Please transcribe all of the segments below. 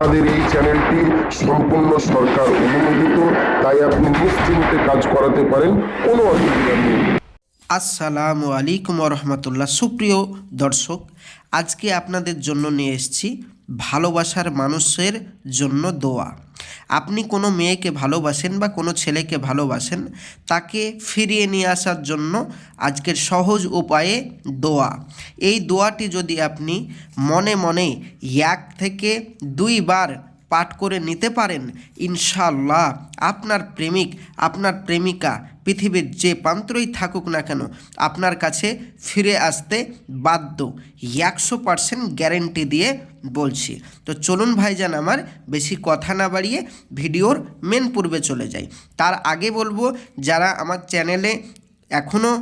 আমাদের এই চ্যানেলটি সম্পূর্ণ সরকার অনুমোদিত, তাই আপনি নিশ্চিন্তে কাজ করাতে পারেন, কোনো অসুবিধা নেই। আসসালামু আলাইকুম রহমতুল্লাহ সুপ্রিয় দর্শক, আজকে আপনাদের জন্য নিয়ে এসেছি ভালোবাসার মানুষের জন্য দোয়া। আপনি কোনো মেয়েকে ভালোবাসেন বা কোনো ছেলেকে ভালোবাসেন, তাকে ফিরিয়ে নিয়ে আসার জন্য আজকের সহজ উপায়ে দোয়া। এই দোয়াটি যদি আপনি মনে মনে এক থেকে দুইবার পাঠ করে নিতে পারেন ইনশাল্লাহ আপনার প্রেমিক, আপনার প্রেমিকা পৃথিবীর যে প্রান্তরেই থাকুক না কেন, আপনার কাছে ফিরে আসতে বাধ্য। একশো পার্সেন্ট গ্যারেন্টি দিয়ে বলছি। তো চলুন ভাইজান আমার, বেশি কথা না বাড়িয়ে ভিডিওর মেন পূর্বে চলে যাই। তার আগে বলব, যারা আমার চ্যানেলে এখনও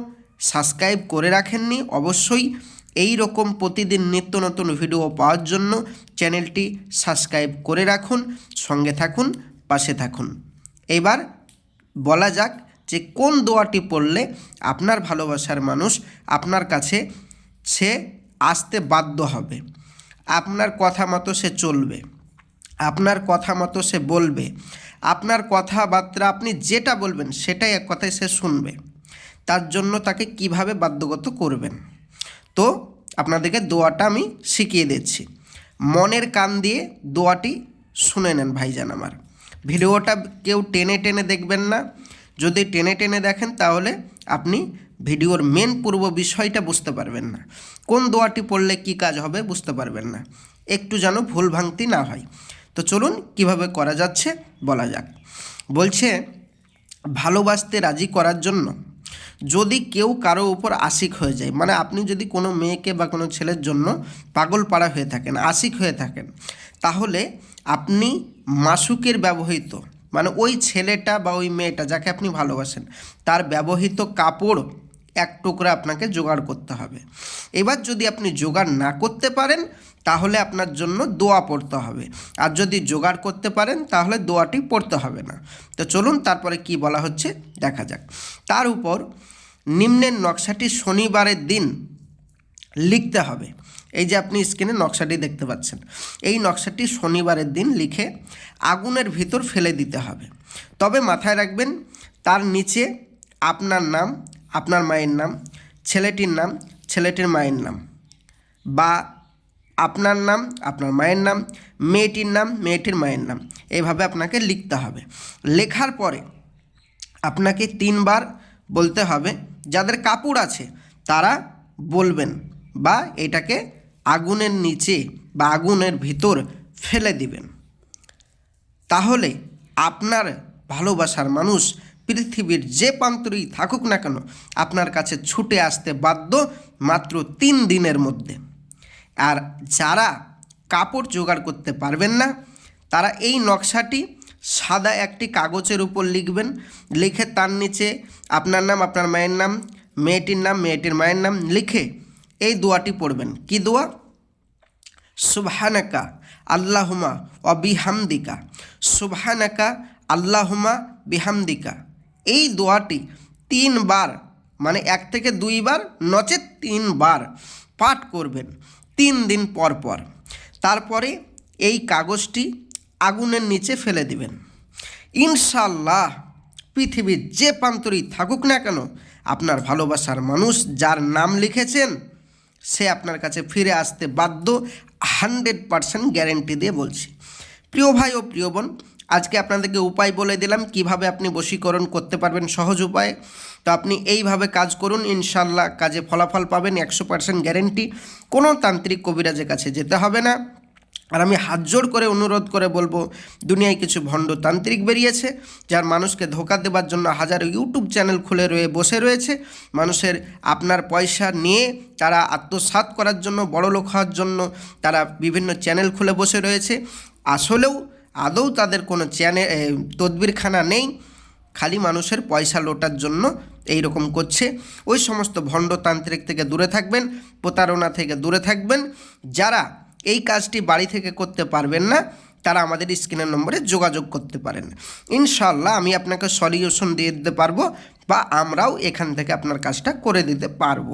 সাবস্ক্রাইব করে রাখেননি, অবশ্যই এই রকম প্রতিদিন নিত্য নতুন ভিডিও পাওয়ার জন্য চ্যানেলটি সাবস্ক্রাইব করে রাখুন, সঙ্গে থাকুন, পাশে থাকুন। এবার বলা যাক যে কোন দোয়াটি পড়লে আপনার ভালোবাসার মানুষ আপনার কাছে সে আসতে বাধ্য হবে। আপনার কথা মতো সে চলবে, আপনার কথা মতো সে বলবে, আপনার কথাবার্তা আপনি যেটা বলবেন সেটাই এক কথায় সে শুনবে, তার জন্য তাকে কীভাবে বাধ্যগত করবেন? তো আপনাদেরকে দোয়াটা আমি শিখিয়ে দিচ্ছি। মনের কান দিয়ে দোয়াটি শুনে নেন ভাইজান আমার। ভিডিওটা কেউ টেনে টেনে দেখবেন না। যদি টেনে টেনে দেখেন তাহলে আপনি ভিডিওর মেন পূর্ব বিষয়টা বুঝতে পারবেন না। কোন দোয়াটি পড়লে কি কাজ হবে বুঝতে পারবেন না। একটু যেন ভুল ভাঙতি না হয়। তো চলুন কীভাবে করা যাচ্ছে বলা যাক। বলছে, ভালোবাসতে রাজি করার জন্য যদি কেউ কারও উপর আশিক হয়ে যায় মানে আপনি যদি কোনো মেয়েকে বা কোনো ছেলের জন্য পাগল পাড়া হয়ে থাকেন, আশিক হয়ে থাকেন, তাহলে আপনি মাসুকের ব্যবহৃত মানে ওই ছেলেটা বা ওই মেয়েটা যাকে আপনি ভালোবাসেন, তার ব্যবহৃত কাপড় এক টুকরা আপনাকে জোগাড় করতে হবে। এবার যদি আপনি জোগাড় না করতে পারেন তাহলে আপনার জন্য দোয়া পড়তে হবে। আর যদি জোগাড় করতে পারেন, তাহলে দোয়াটি পড়তে হবে না। তো চলুন তারপরে কি বলা হচ্ছে, দেখা যাক। তার উপর নিম্নের নকশাটি শনিবারের দিন লিখতে হবে। এই যে আপনি স্ক্রিনে নকশাটি দেখতে পাচ্ছেন। এই নকশাটি শনিবারের দিন লিখে আগুনের ভিতর ফেলে দিতে হবে। তবে মাথায় রাখবেন, তার নিচে আপনার নাম, আপনার মায়ের নাম, ছেলেটির নাম, ছেলেটির মায়ের নাম বা আপনার নাম, আপনার মায়ের নাম, মেয়েটির নাম, মেয়েটির মায়ের নাম এইভাবে আপনাকে লিখতে হবে। লেখার পরে আপনাকে তিনবার বলতে হবে, যাদের কাপড় আছে তারা বলবেন বা এটাকে আগুনের নিচে বা আগুনের ভিতর ফেলে দিবেন। তাহলে আপনার ভালোবাসার মানুষ পৃথিবীর যে প্রান্তরেই থাকুক না কেন আপনার কাছে ছুটে আসতে বাধ্য মাত্র তিন দিনের মধ্যে। আর যারা কাপড় জোগাড় করতে পারবেন না, তারা এই নকশাটি সাদা একটি কাগজের উপর লিখবেন। লিখে তার নিচে আপনার নাম, আপনার মায়ের নাম, মেয়েটির নাম, মেয়েটির মায়ের নাম লিখে এই দোয়াটি পড়বেন। কি দোয়া? সুবহানাকা আল্লাহুমা অবিহামদিকা সুবহানাকা আল্লাহুমা বিহামদিকা। এই দোয়াটি তিনবার মানে এক থেকে দুইবার, নচেত তিনবার পাঠ করবেন। তিন দিন পর পর। তারপরে এই কাগজটি আগুনের নিচে ফেলে দিবেন। ইনশাল্লাহ পৃথিবীর যে প্রান্তরেই থাকুক না কেন, আপনার ভালোবাসার মানুষ যার নাম লিখেছেন, সে আপনার কাছে ফিরে আসতে বাধ্য হান্ড্রেড পারসেন্ট গ্যারেন্টি দিয়ে বলছি। প্রিয় ভাই ও প্রিয় বোন আজকে আপনাদেরকে উপায় বলে দিলাম কীভাবে আপনি বশীকরণ করতে পারবেন সহজ উপায়ে। তো আপনি এইভাবে কাজ করুন ইনশাল্লাহ কাজে ফলাফল পাবেন, একশো পার্সেন্ট গ্যারেন্টি কোনো তান্ত্রিক কবিরাজের কাছে যেতে হবে না। আর আমি হাত জোড় করে অনুরোধ করে বলব, দুনিয়ায় কিছু ভণ্ড তান্ত্রিক বেরিয়েছে, যার মানুষকে ধোকা দেওয়ার জন্য হাজারো ইউটিউব চ্যানেল খুলে রয়ে বসে রয়েছে। মানুষের আপনার পয়সা নিয়ে তারা আত্মসাৎ করার জন্য বড় লোক হওয়ার জন্য তারা বিভিন্ন চ্যানেল খুলে বসে রয়েছে। আসলেও আদৌ তাদের কোনো চ্যানে তদবিরখানা নেই। খালি মানুষের পয়সা লোটার জন্য এই রকম করছে। ওই সমস্ত ভণ্ডতান্ত্রিক থেকে দূরে থাকবেন, প্রতারণা থেকে দূরে থাকবেন। যারা এই কাজটি বাড়ি থেকে করতে পারবেন না, তারা আমাদের স্ক্রিনের নম্বরে যোগাযোগ করতে পারেন। ইনশাল্লাহ আমি আপনাকে সলিউশন দিয়ে দিতে পারব। বা আমরাও এখান থেকে আপনার কাজটা করে দিতে পারব।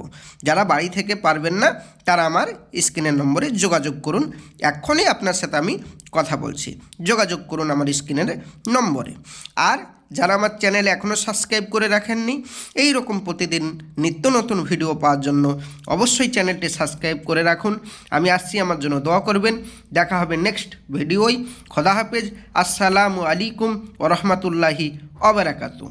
যারা বাড়ি থেকে পারবেন না, তারা আমার স্ক্রিনের নম্বরে যোগাযোগ করুন। এক্ষুনি আপনার সাথে আমি কথা বলছি। যোগাযোগ করুন আমার স্ক্রিনের নম্বরে। আর যারা আমার চ্যানেল এখনও সাবস্ক্রাইব করে রাখেননি এই রকম প্রতিদিন নিত্য নতুন ভিডিও পাওয়ার জন্য অবশ্যই চ্যানেলটি সাবস্ক্রাইব করে রাখুন। আমি আসছি, আমার জন্য দোয়া করবেন। দেখা হবে নেক্সট ভিডিওই খোদা হাফেজ। আসসালামু আলাইকুম ও রহমতুল্লাহি অবরাকাতু